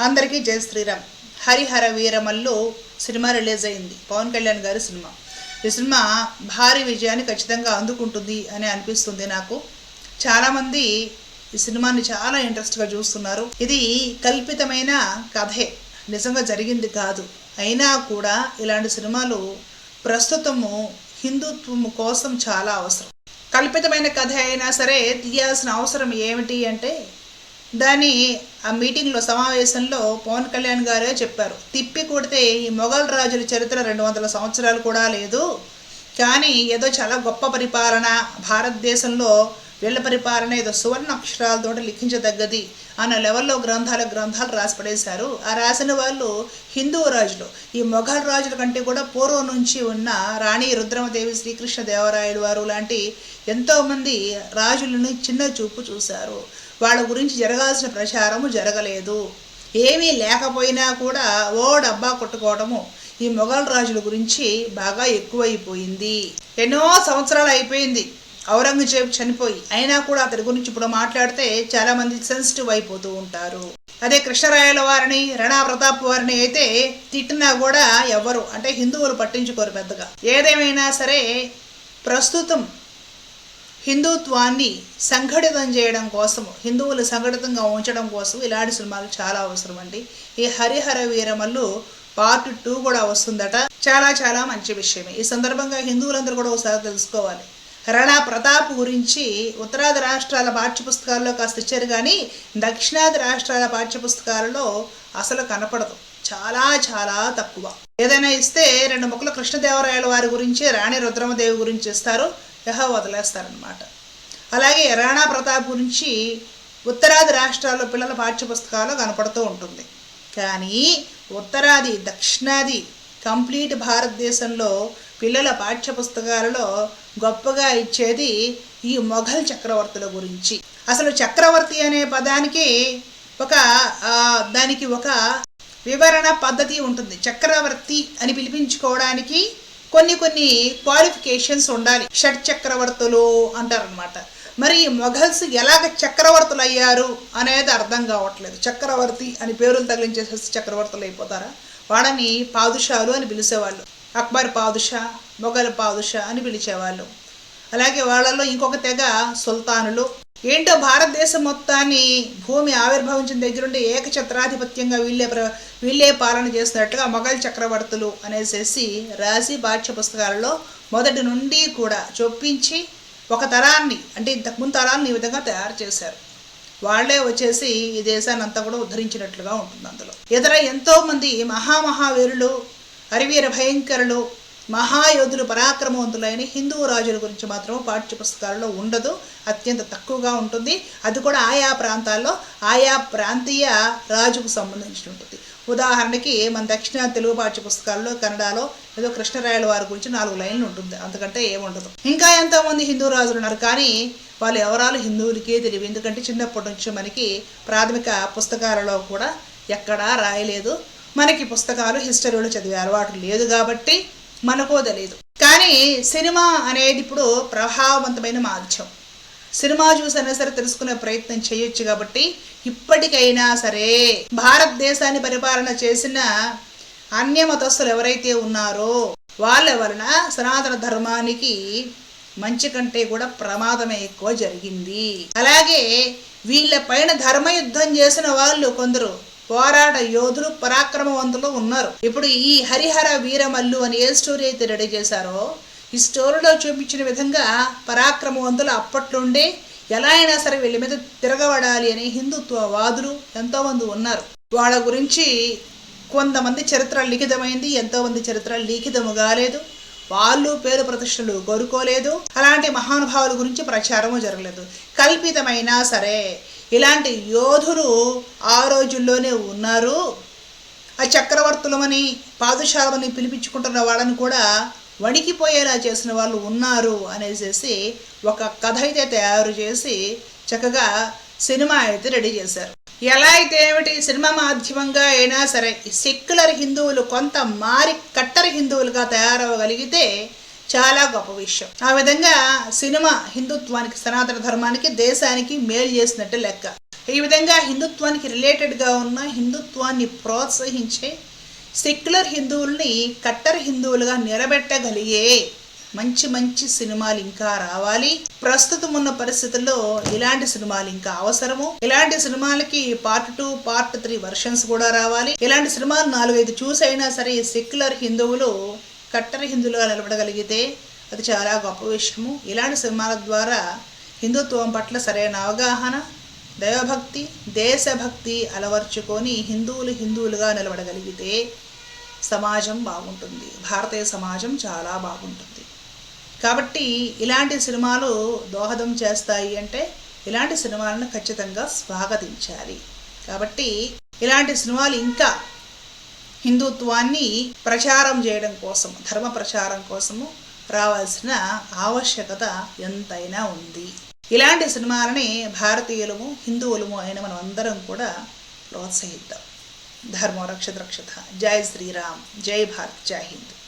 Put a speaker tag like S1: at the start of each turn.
S1: అందరికీ జై Sriram. Harihara Veeramallu cinema release అయింది. పవన్ కళ్యాణ్ గారి సినిమా. ఈ సినిమా భారీ విజయాన్ని ఖచ్చితంగా అందుకుంటుంది అని అనిపిస్తుంది నాకు. చాలామంది ఈ సినిమాని చాలా ఇంట్రెస్ట్గా చూస్తున్నారు. ఇది కల్పితమైన కథే. నిజంగా జరిగింది కాదు. అయినా కూడా ఇలాంటి సినిమాలు ప్రస్తుతము హిందుత్వం కోసం చాలా అవసరం. కల్పితమైన కథ అయినా సరే తీయాల్సిన అవసరం ఏమిటి అంటే దాని ఆ మీటింగ్లో సమావేశంలో పవన్ కళ్యాణ్ గారే చెప్పారు. తిప్పి కొడితే ఈ మొఘల్ రాజుల చరిత్ర రెండు వందల సంవత్సరాలు కూడా లేదు. కానీ ఏదో చాలా గొప్ప పరిపాలన భారతదేశంలో వీళ్ళ పరిపాలన ఏదో సువర్ణ అక్షరాలతో లిఖించదగ్గది అన్న లెవెల్లో గ్రంథాల గ్రంథాలు రాసి పడేశారు. ఆ రాసిన వాళ్ళు హిందూ రాజులు. ఈ మొఘల్ రాజుల కంటే కూడా పూర్వం నుంచి ఉన్న రాణి రుద్రమదేవి శ్రీకృష్ణ దేవరాయలు వారు లాంటి ఎంతోమంది రాజులను చిన్న చూపు చూశారు. వాళ్ళ గురించి జరగాల్సిన ప్రచారము జరగలేదు. ఏమీ లేకపోయినా కూడా ఓ డబ్బా కొట్టుకోవడము ఈ మొఘల్ రాజుల గురించి బాగా ఎక్కువైపోయింది. ఎన్నో సంవత్సరాలు అయిపోయింది. ఔరంగజేబ్ చనిపోయి అయినా కూడా అతడి గురించి ఇప్పుడు మాట్లాడితే చాలామంది సెన్సిటివ్ అయిపోతూ ఉంటారు. అదే కృష్ణరాయల వారిని రణా ప్రతాప్ వారిని అయితే తిట్టినా కూడా ఎవరు అంటే హిందువులు పట్టించుకోరు పెద్దగా. ఏదేమైనా సరే ప్రస్తుతం హిందుత్వాన్ని సంఘటితం చేయడం కోసం హిందువులు సంఘటితంగా ఉంచడం కోసం ఇలాంటి సినిమాలు చాలా అవసరం అండి. ఈ హరిహర వీరమల్లు పార్ట్ టూ కూడా వస్తుందట. చాలా చాలా మంచి విషయమే. ఈ సందర్భంగా హిందువులందరూ కూడా ఒకసారి తెలుసుకోవాలి. రణా ప్రతాప్ గురించి ఉత్తరాది రాష్ట్రాల పాఠ్యపుస్తకాల్లో కాస్త ఇచ్చారు కానీ దక్షిణాది రాష్ట్రాల పాఠ్యపుస్తకాలలో అసలు కనపడదు. చాలా చాలా తక్కువ. ఏదైనా ఇస్తే రెండు మొక్కలు కృష్ణదేవరాయల వారి గురించి రాణి రుద్రమదేవి గురించి ఇస్తారు. యహో వదిలేస్తారనమాట అలాగే రాణా ప్రతాప్ గురించి ఉత్తరాది రాష్ట్రాల్లో పిల్లల పాఠ్యపుస్తకాలు కనపడుతూ ఉంటుంది. కానీ ఉత్తరాది దక్షిణాది కంప్లీట్ భారతదేశంలో పిల్లల పాఠ్యపుస్తకాలలో గొప్పగా ఇచ్చేది ఈ మొఘల్ చక్రవర్తుల గురించి. అసలు చక్రవర్తి అనే పదానికి ఒక దానికి ఒక వివరణ పద్ధతి ఉంటుంది. చక్రవర్తి అని పిలిపించుకోవడానికి కొన్ని కొన్ని క్వాలిఫికేషన్స్ ఉండాలి. షట్ చక్రవర్తులు అంటారనమాట మరి మొఘల్స్ ఎలాగ చక్రవర్తులు అయ్యారు అనేది అర్థం కావట్లేదు. చక్రవర్తి అని పేరులు తగిలించేసేసి చక్రవర్తులు అయిపోతారా? వాళ్ళని పాదుషాలు అని పిలిచేవాళ్ళు. అక్బర్ పాదుషా మొఘల్ పాదుషా అని పిలిచేవాళ్ళు. అలాగే వాళ్ళలో ఇంకొక తెగ సుల్తానులు ఏంటో భారతదేశం మొత్తాన్ని భూమి ఆవిర్భవించిన దగ్గర నుండి ఏకఛత్రాధిపత్యంగా వీళ్ళే ప్ర వీళ్ళే పాలన చేస్తున్నట్టుగా మొఘల్ చక్రవర్తులు అనేసేసి రాసి పాఠ్య పుస్తకాలలో మొదటి నుండి కూడా చొప్పించి ఒక తరాన్ని అంటే ఇంతకుముందు తరాన్ని ఈ విధంగా తయారు చేశారు. వాళ్ళే వచ్చేసి ఈ దేశాన్ని అంతా కూడా ఉద్ధరించినట్లుగా ఉంటుంది అందులో. ఇతర ఎంతోమంది మహామహావీరులు అరివీర భయంకరులు మహాయోధులు పరాక్రమవంతులైన హిందూ రాజుల గురించి మాత్రం పాఠ్య పుస్తకాలలో ఉండదు. అత్యంత తక్కువగా ఉంటుంది. అది కూడా ఆయా ప్రాంతాల్లో ఆయా ప్రాంతీయ రాజుకు సంబంధించి ఉంటుంది ఉదాహరణకి మన దక్షిణ తెలుగు పాఠ్య పుస్తకాల్లో కన్నడలో ఏదో కృష్ణరాయల వారి గురించి నాలుగు లైన్లు ఉంటుంది. అంతకంటే ఏముండదు ఇంకా ఎంతోమంది హిందూ రాజులు ఉన్నారు. కానీ వాళ్ళు ఎవరాలు హిందువులకే తెలియదు ఎందుకంటే చిన్నప్పటి నుంచి మనకి ప్రాథమిక పుస్తకాలలో కూడా ఎక్కడా రాయలేదు. మనకి పుస్తకాలు హిస్టరీలో చదివే అలవాటు లేదు కాబట్టి మనకో తెలియదు కానీ సినిమా అనేది ఇప్పుడు ప్రభావవంతమైన మాధ్యమం. సినిమా చూసైనా సరే తెలుసుకునే ప్రయత్నం చేయొచ్చు కాబట్టి ఇప్పటికైనా సరే భారతదేశాన్ని పరిపాలన చేసిన అన్య మతస్థులు ఎవరైతే ఉన్నారో వాళ్ళ వలన సనాతన ధర్మానికి మంచి కంటే కూడా ప్రమాదమే ఎక్కువ జరిగింది. అలాగే వీళ్ళ పైన ధర్మయుద్ధం చేసిన వాళ్ళు కొందరు పోరాట యోధులు పరాక్రమవంతులు ఉన్నారు. ఇప్పుడు ఈ హరిహర వీరమల్లు అని ఏ స్టోరీ అయితే రెడీ చేశారో ఈ స్టోరీలో చూపించిన విధంగా పరాక్రమవంతులు అప్పట్లోండే ఎలా అయినా సరే వీళ్ళ మీద తిరగబడాలి అని హిందుత్వవాదులు ఎంతోమంది ఉన్నారు. వాళ్ళ గురించి కొంతమంది చరిత్ర లిఖితమైంది ఎంతోమంది చరిత్ర లిఖితము కాలేదు వాళ్ళు పేరు ప్రతిష్టలు కోరుకోలేదు. అలాంటి మహానుభావుల గురించి ప్రచారము జరగలేదు. కల్పితమైనా సరే ఇలాంటి యోధులు ఆ రోజుల్లోనే ఉన్నారు. ఆ చక్రవర్తులమని పాదుషాలని పిలిపించుకుంటున్న వాళ్ళని కూడా వణికిపోయేలా చేసిన వాళ్ళు ఉన్నారు అనేసి ఒక కథ అయితే తయారు చేసి చక్కగా సినిమా అయితే రెడీ చేశారు. ఎలా అయితే ఏమిటి సినిమా మాధ్యమంగా అయినా సరే సెక్యులర్ హిందువులు కొంత మారి కట్టర్ హిందువులుగా తయారవగలిగితే చాలా గొప్ప విషయం. ఆ విధంగా సినిమా హిందుత్వానికి సనాతన ధర్మానికి దేశానికి మేలు చేసినట్టు లెక్క. ఈ విధంగా హిందుత్వానికి రిలేటెడ్గా ఉన్న హిందుత్వాన్ని ప్రోత్సహించే సెక్యులర్ హిందువుల్ని కట్టర్ హిందువులుగా నిలబెట్టగలిగే మంచి మంచి సినిమాలు ఇంకా రావాలి. ప్రస్తుతం ఉన్న పరిస్థితుల్లో ఇలాంటి సినిమాలు ఇంకా అవసరము. ఇలాంటి సినిమాలకి part two part three versions కూడా రావాలి. ఇలాంటి సినిమాలు నాలుగైదు చూసైనా సరే సెక్యులర్ హిందువులు కట్టర హిందువులుగా నిలబడగలిగితే అది చాలా గొప్ప విషయము. ఇలాంటి సినిమాల ద్వారా హిందుత్వం పట్ల సరైన అవగాహన దైవభక్తి దేశభక్తి అలవర్చుకొని హిందువులు హిందువులుగా నిలబడగలిగితే సమాజం బాగుంటుంది. భారతీయ సమాజం చాలా బాగుంటుంది. కాబట్టి ఇలాంటి సినిమాలు దోహదం చేస్తాయి అంటే ఇలాంటి సినిమాలను ఖచ్చితంగా స్వాగతించాలి. కాబట్టి ఇలాంటి సినిమాలు ఇంకా హిందుత్వాన్ని ప్రచారం చేయడం కోసం ధర్మ ప్రచారం కోసము రావాల్సిన ఆవశ్యకత ఎంతైనా ఉంది. ఇలాంటి సినిమాలని భారతీయులము హిందువులము అయిన మనం అందరం కూడా ప్రోత్సహిద్దాం. ధర్మ రక్షత రక్షత. జై శ్రీరామ్. జై భారత్. జై హింద్.